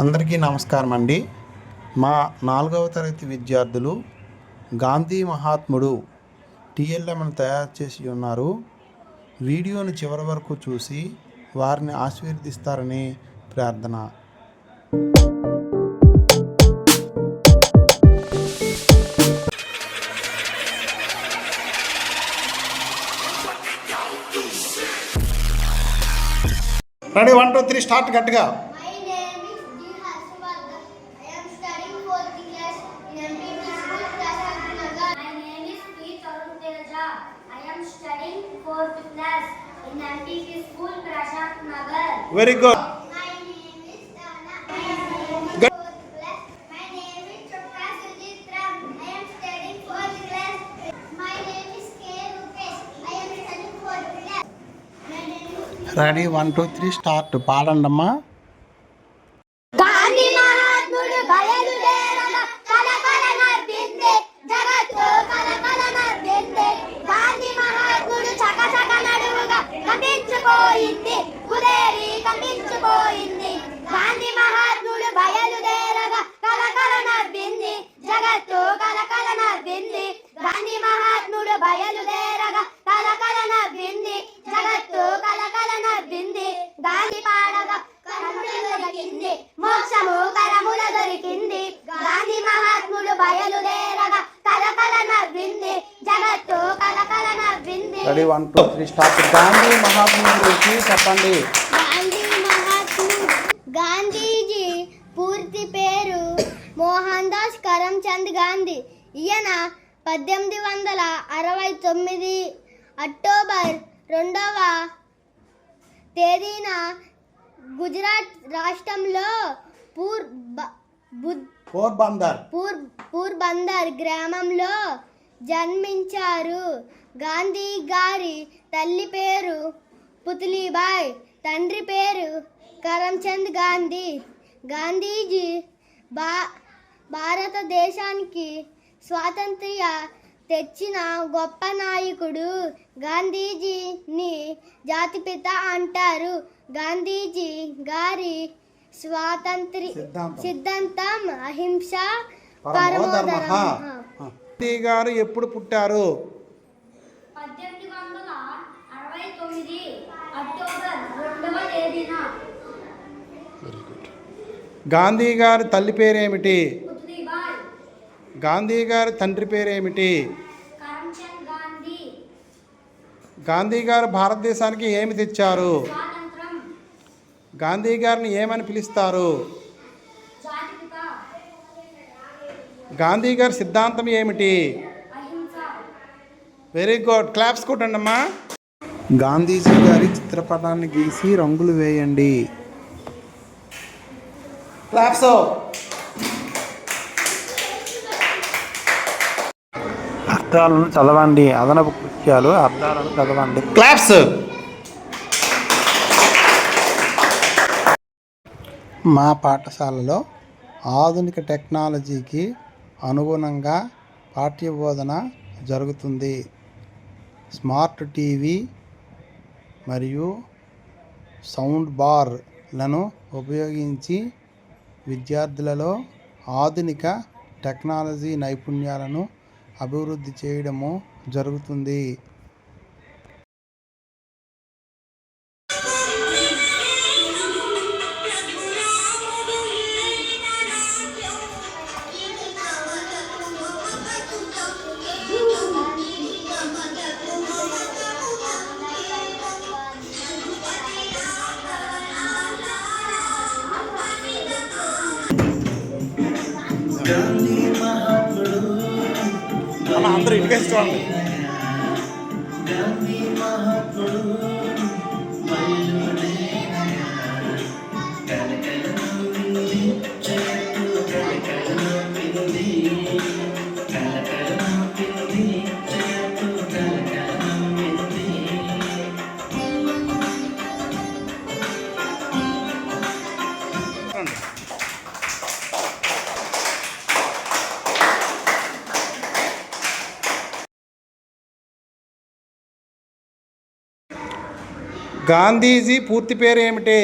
అందరికీ నమస్కారం అండి. మా నాలుగవ తరగతి విద్యార్థులు గాంధీ మహాత్ముడు టీఎల్ఎంను తయారు చేసి ఉన్నారు. వీడియోను చివరి వరకు చూసి వారిని ఆశీర్వదిస్తారని ప్రార్థన. Ready one two three start గట్టిగా My name is D. Harshvardhan. I am studying fourth class in MPP School, Prasad My name is P. Tarun Teja. I am studying fourth class in MPP School, Prasad Nagar. Very good My name is Dana. I am Good. class. My name is Chokka Sujitra. I am studying fourth class. My name is K. Rupesh. I am studying fourth class. My name is ready one two ready? One two three start. Gandhi మహాత్ముడి గురించి చెప్పండి గాంధీజీ పూర్తి పేరు మోహన్ దాస్ కరమ్చంద్ గాంధీ. ఈయన పద్దెనిమిది వందల అరవై తొమ్మిది October రెండవ తేదీన గుజరాత్ రాష్ట్రంలో పూర్ బ- బుద్ పోర్బందర్. పూర్ పూర్బందర్ గ్రామంలో జన్మించారు. గాంధీ గారి తల్లి పేరు పుత్లీబాయ్ తండ్రి పేరు కరమ్చంద్ గాంధీ. గాంధీజీ భా భారతదేశానికి స్వాతంత్ర్య తెచ్చిన గొప్ప నాయకుడు గాంధీజీని జాతిపిత అంటారు. గాంధీజీ గారి స్వాతంత్ర్య సిద్ధాంతం. అహింస పరమో ధర్మ పరమోధర్మ. గారు ఎప్పుడు పుట్టారు? గాంధీ గారి తల్లి పేరేమిటి? గాంధీ గారి తండ్రి పేరేమిటి? గాంధీ. గాంధీ గారు భారతదేశానికి ఏమి తెచ్చారు? స్వాతంత్రం. గాంధీ గారిని ఏమని పిలుస్తారు జాతిపిత గాంధీ గారి సిద్ధాంతం ఏమిటి? అహింస వెరీ గుడ్ క్లాప్స్ కొట్టండి అమ్మా గాంధీజీ గారి చిత్రపటాన్ని గీసి రంగులు వేయండి. క్లాప్స్ అర్థాలను చదవండి. అదనపు కృత్యాలు అర్థాలను చదవండి. క్లాప్స్ మా పాఠశాలలో ఆధునిక టెక్నాలజీకి అనుగుణంగా పాఠ్యబోధన జరుగుతుంది. స్మార్ట్ టీవీ మరియు సౌండ్ బార్లను ఉపయోగించి విద్యార్థులలో ఆధునిక టెక్నాలజీ నైపుణ్యాలను అభివృద్ధి చేయడము జరుగుతుంది. అలా అందరూ ఇంటికి చూడండి. గాంధీజీ పూర్తి పేరు ఏమిటి